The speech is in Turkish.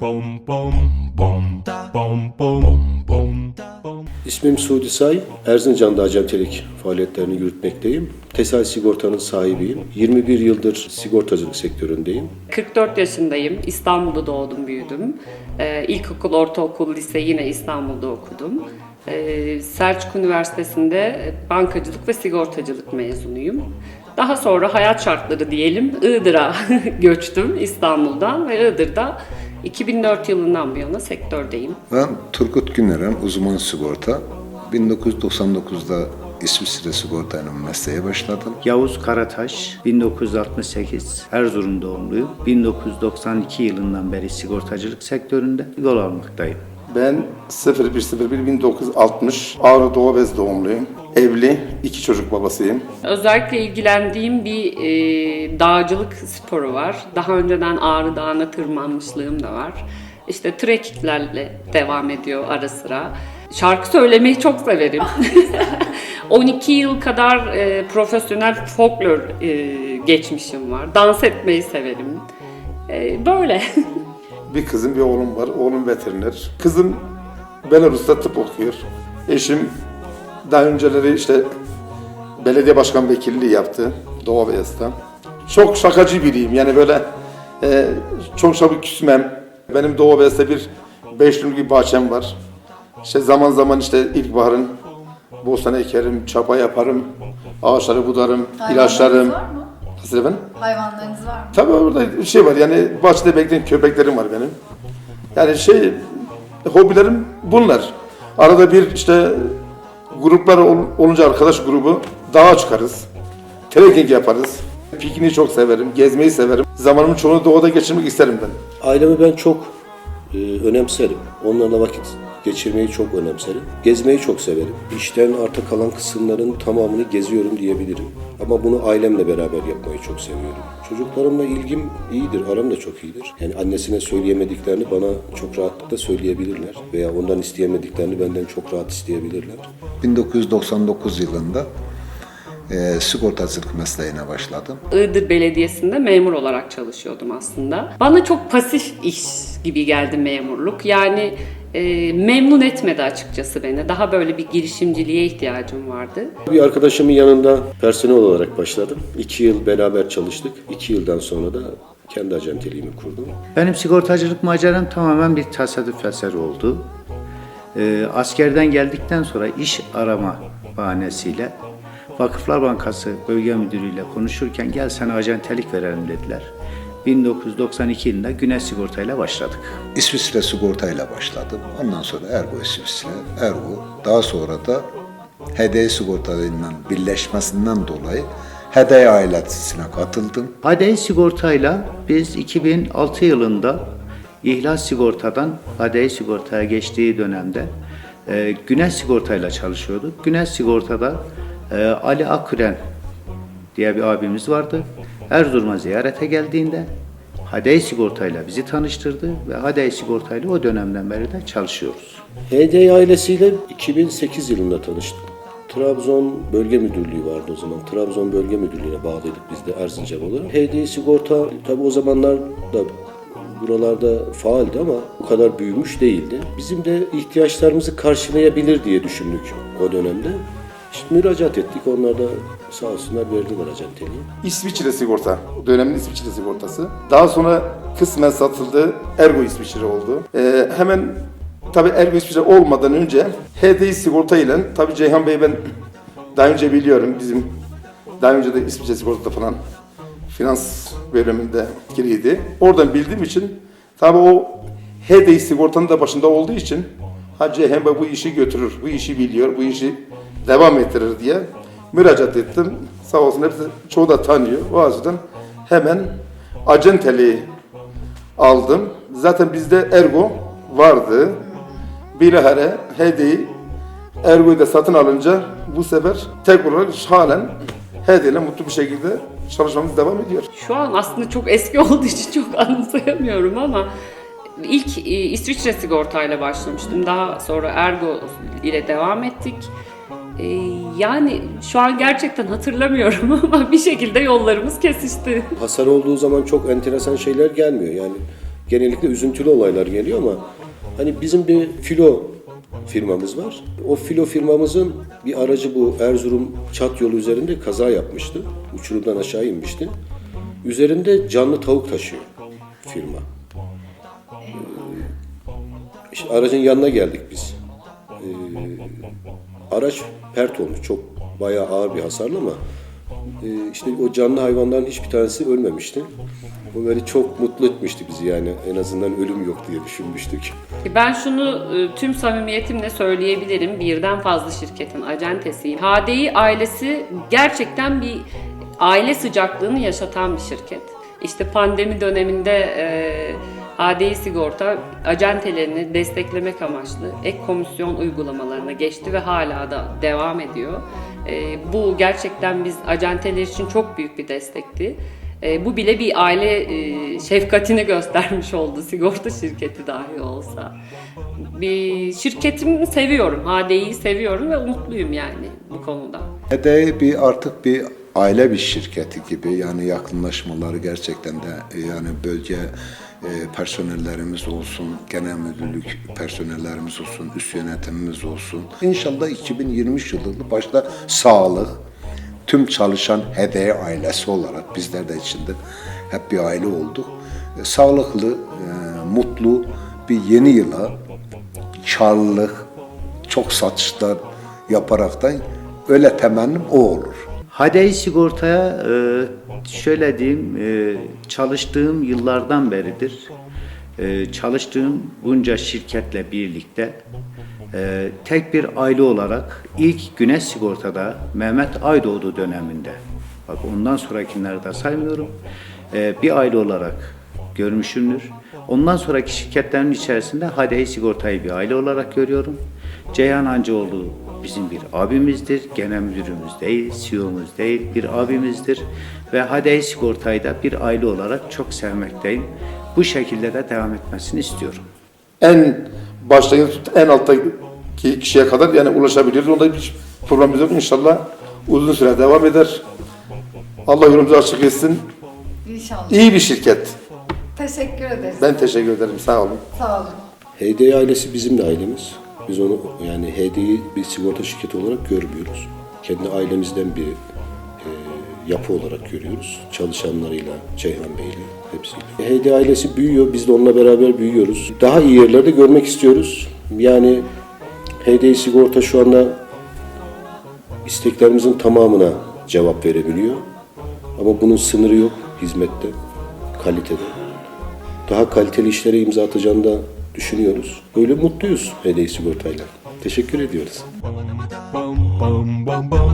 bom bom bom bom bom bom bom İsmim Suudi Say, Erzincan'da acentelik faaliyetlerini yürütmekteyim. Tesal Sigorta'nın sahibiyim. 21 yıldır sigortacılık sektöründeyim. 44 yaşındayım. İstanbul'da doğdum, büyüdüm. Ee, ilkokul, ortaokul, lise yine İstanbul'da okudum. Ee, Selçuk Üniversitesi'nde bankacılık ve sigortacılık mezunuyum. Daha sonra hayat şartları diyelim Iğdır'a göçtüm İstanbul'dan ve Iğdır'da 2004 yılından bu yana sektördeyim. Ben Turgut Güneren, uzman sigorta. 1999'da İsviçre sigortayla mesleğe başladım. Yavuz Karataş, 1968 Erzurum doğumluyum. 1992 yılından beri sigortacılık sektöründe yol almaktayım. Ben 0101 1960 Ağrı Doğu Bez doğumluyum. Evli, iki çocuk babasıyım. Özellikle ilgilendiğim bir e, dağcılık sporu var. Daha önceden Ağrı Dağı'na tırmanmışlığım da var. İşte trekkinglerle devam ediyor ara sıra. Şarkı söylemeyi çok severim. 12 yıl kadar e, profesyonel folklor e, geçmişim var. Dans etmeyi severim. E, böyle. Bir kızım, bir oğlum var. Oğlum veteriner. Kızım Belarus'ta tıp okuyor. Eşim daha önceleri işte belediye başkan vekilliği yaptı Doğu Beyaz'da. Çok şakacı biriyim. Yani böyle e, çok çabuk küsmem. Benim Doğu Beyaz'da bir beş dönümlük bir bahçem var. İşte zaman zaman işte ilkbaharın bostan ekerim, çapa yaparım, ağaçları budarım, ilaçlarım. var mı? Nasıl efendim? Hayvanlarınız var mı? Tabii orada şey var yani bahçede bekleyen köpeklerim var benim. Yani şey hobilerim bunlar. Arada bir işte gruplar ol- olunca arkadaş grubu dağa çıkarız. Trekking yaparız. Pikniği çok severim, gezmeyi severim. Zamanımı çoğunu doğada geçirmek isterim ben. Ailemi ben çok e, önemserim. Onlarla vakit geçirmeyi çok önemserim. Gezmeyi çok severim. İşten arta kalan kısımların tamamını geziyorum diyebilirim. Ama bunu ailemle beraber yapmayı çok seviyorum. Çocuklarımla ilgim iyidir, aram da çok iyidir. Yani annesine söyleyemediklerini bana çok rahatlıkla söyleyebilirler. Veya ondan isteyemediklerini benden çok rahat isteyebilirler. 1999 yılında e, sigortacılık mesleğine başladım. Iğdır Belediyesi'nde memur olarak çalışıyordum aslında. Bana çok pasif iş gibi geldi memurluk. Yani e, memnun etmedi açıkçası beni. Daha böyle bir girişimciliğe ihtiyacım vardı. Bir arkadaşımın yanında personel olarak başladım. İki yıl beraber çalıştık. İki yıldan sonra da kendi acenteliğimi kurdum. Benim sigortacılık maceram tamamen bir tesadüf eseri oldu. Ee, askerden geldikten sonra iş arama bahanesiyle Vakıflar Bankası Bölge Müdürü'yle konuşurken gel sana acentelik verelim dediler. 1992 yılında Güneş Sigorta'yla başladık. İsviçre sigortayla başladım. Ondan sonra Ergo İsviçre, Ergo. Daha sonra da HDI sigortalarıyla birleşmesinden dolayı HDI ailesine katıldım. HDI Sigorta'yla biz 2006 yılında İhlas Sigorta'dan HDI Sigorta'ya geçtiği dönemde e, Güneş Sigorta'yla çalışıyorduk. Güneş Sigorta'da e, Ali Aküren diye bir abimiz vardı. Erzurum'a ziyarete geldiğinde HDI Sigorta'yla bizi tanıştırdı ve HDI Sigorta'yla o dönemden beri de çalışıyoruz. HDI ailesiyle 2008 yılında tanıştık. Trabzon Bölge Müdürlüğü vardı o zaman. Trabzon Bölge Müdürlüğü'ne bağlıydık biz de Erzincan olarak. HDI sigorta tabi o zamanlar da buralarda faaldi ama bu kadar büyümüş değildi. Bizim de ihtiyaçlarımızı karşılayabilir diye düşündük o dönemde. Müracaat ettik. Onlar da sağ olsunlar verdiler acenteliği. İsviçre sigorta, dönemin İsviçre sigortası. Daha sonra kısmen satıldı, Ergo İsviçre oldu. Ee, hemen tabii Ergo İsviçre olmadan önce HDI sigorta ile, tabii Ceyhan Bey ben daha önce biliyorum bizim daha önce de İsviçre sigortada falan finans bölümünde giriydi. Oradan bildiğim için tabii o HDI sigortanın da başında olduğu için ha Ceyhan Bey bu işi götürür, bu işi biliyor, bu işi devam ettirir diye müracaat ettim. Sağ olsun hepsi çoğu da tanıyor. O açıdan hemen acenteliği aldım. Zaten bizde Ergo vardı. Bilahare HD'yi Ergo'yu da satın alınca bu sefer tek olarak halen HD ile mutlu bir şekilde çalışmamız devam ediyor. Şu an aslında çok eski olduğu için çok anımsayamıyorum ama ilk e, İsviçre sigortayla başlamıştım. Daha sonra Ergo ile devam ettik. E, Yani şu an gerçekten hatırlamıyorum ama bir şekilde yollarımız kesişti. Hasar olduğu zaman çok enteresan şeyler gelmiyor. Yani genellikle üzüntülü olaylar geliyor ama hani bizim bir filo firmamız var. O filo firmamızın bir aracı bu Erzurum Çat yolu üzerinde kaza yapmıştı. Uçurumdan aşağı inmişti. Üzerinde canlı tavuk taşıyor firma. İşte aracın yanına geldik biz. Ee, araç pert olmuş. Çok bayağı ağır bir hasarlı ama e, işte o canlı hayvanların hiçbir tanesi ölmemişti. Bu böyle çok mutlu etmişti bizi yani. En azından ölüm yok diye düşünmüştük. Ben şunu e, tüm samimiyetimle söyleyebilirim. Birden fazla şirketin acentesiyim. HDI ailesi gerçekten bir aile sıcaklığını yaşatan bir şirket. İşte pandemi döneminde e, HDI sigorta acentelerini desteklemek amaçlı ek komisyon uygulamalarına geçti ve hala da devam ediyor. E, bu gerçekten biz acenteler için çok büyük bir destekti. E, bu bile bir aile e, şefkatini göstermiş oldu sigorta şirketi dahi olsa. Bir şirketimi seviyorum, HD'yi seviyorum ve mutluyum yani bu konuda. HDI bir artık bir aile bir şirketi gibi yani yakınlaşmaları gerçekten de yani bölge e, personellerimiz olsun, genel müdürlük personellerimiz olsun, üst yönetimimiz olsun. İnşallah 2023 yılında başta sağlık, tüm çalışan HDI ailesi olarak bizler de içinde hep bir aile olduk. E, sağlıklı, e, mutlu bir yeni yıla karlılık, çok satışlar yaparaktan öyle temennim o olur. HDI sigortaya e, şöyle diyeyim e, çalıştığım yıllardan beridir e, çalıştığım bunca şirketle birlikte e, tek bir aile olarak ilk Güneş Sigorta'da Mehmet Aydoğdu döneminde bak ondan sonrakileri de saymıyorum e, bir aile olarak görmüşümdür. Ondan sonraki şirketlerin içerisinde HDI Sigorta'yı bir aile olarak görüyorum. Ceyhan Hancıoğlu bizim bir abimizdir. Genel müdürümüz değil, CEO'muz değil, bir abimizdir. Ve HDI Sigorta'yı da bir aile olarak çok sevmekteyim. Bu şekilde de devam etmesini istiyorum. En baştaki en alttaki kişiye kadar yani ulaşabiliriz. Onda hiç problemimiz yok. İnşallah uzun süre devam eder. Allah yolumuzu açık etsin. İnşallah. İyi bir şirket. Teşekkür ederiz. Ben teşekkür ederim. Sağ olun. Sağ olun. HDI ailesi bizim de ailemiz. Biz onu yani HDI bir sigorta şirketi olarak görmüyoruz. Kendi ailemizden bir e, yapı olarak görüyoruz. Çalışanlarıyla, Ceyhan Bey'le hepsiyle. HDI ailesi büyüyor. Biz de onunla beraber büyüyoruz. Daha iyi yerlerde görmek istiyoruz. Yani HDI sigorta şu anda isteklerimizin tamamına cevap verebiliyor. Ama bunun sınırı yok hizmette, kalitede. Daha kaliteli işlere imza atacağını da düşünüyoruz. Öyle mutluyuz HDI sigortayla. Teşekkür ediyoruz. Bam, bam, bam, bam.